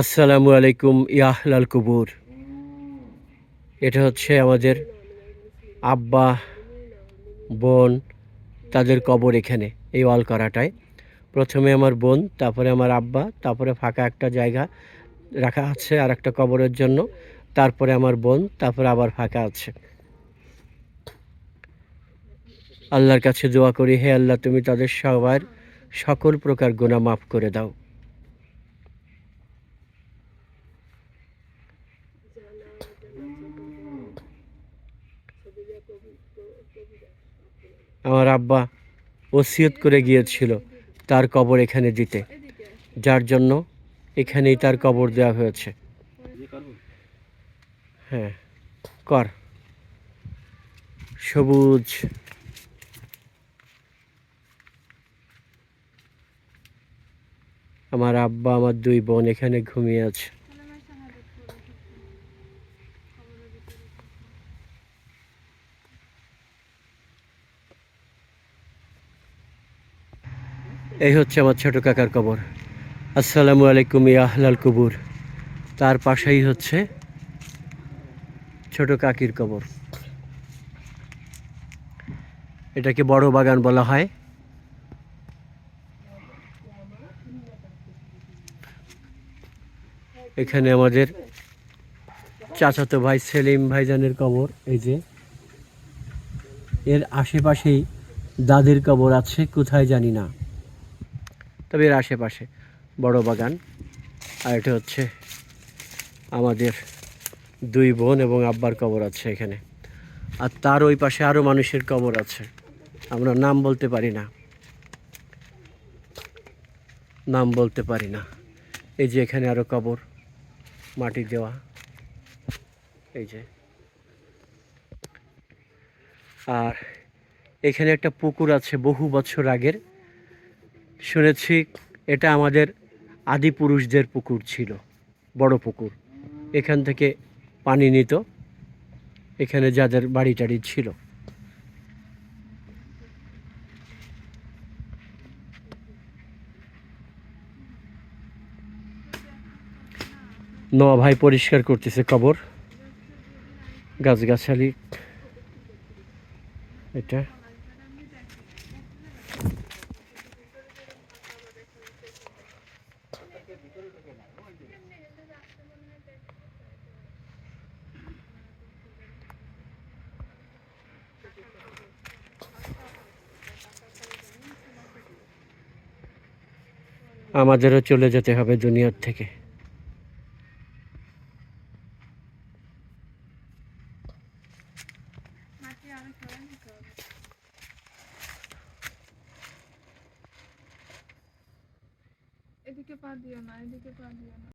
আসসালামু আলাইকুম ইয়াহলাল কুবুর। এটা হচ্ছে আমাদের আব্বা, বোন, তাদের কবর এখানে, এই ওয়াল করাটায় প্রথমে আমার বোন, তারপরে আমার আব্বা, তারপরে ফাঁকা একটা জায়গা রাখা আছে আর একটা কবরের জন্য, তারপরে আমার বোন, তারপরে আবার ফাঁকা আছে। আল্লাহর কাছে দোয়া করি, হে আল্লাহ, তুমি তাদের সবার সকল প্রকার গুনাহ মাফ করে দাও। আমার আব্বা ওসিয়ত করে গিয়েছিল তার কবর এখানে দিতে, যার জন্য এখানেই তার কবর দেওয়া হয়েছে। হ্যাঁ কর। সবুজ। আমার আব্বা, আমার দুই বোন এখানে ঘুমিয়ে আছে। এই হচ্ছে আমার ছোট কাকার কবর। আসসালামু আলাইকুম ইয়াহলাল কবুর। তার পাশেই হচ্ছে ছোট কাকির কবর। এটাকে বড় বাগান বলা হয়। এখানে আমাদের চাচাতো ভাই সেলিম ভাইজানের কবর, এই যে। এর আশেপাশেই দাদির কবর আছে, কোথায় জানি না। তবে এর আশেপাশে বড় বাগান আর এটা হচ্ছে আমাদের দুই বোন এবং আব্বার কবর আছে এখানে। আর তার ওই পাশে আরও মানুষের কবর আছে। আমরা নাম বলতে পারি না। নাম বলতে পারি না। এই যে এখানে আরও কবর, মাটি দেওয়া। এই যে। আর এখানে একটা পুকুর আছে বহু বছর আগের। শুনেছি এটা আমাদের আদি পুরুষদের পুকুর ছিল, বড় পুকুর। এখান থেকে পানি নিত, এখানে যাদের বাড়ি টাড়ি ছিল। ন ভাই পরিষ্কার করতেছে কবর। গাছগাছালি। এটা। আমাদেরও চলে যেতে হবে দুনিয়ার থেকে। এদিকে পা দিও না এদিকে পা দিও না।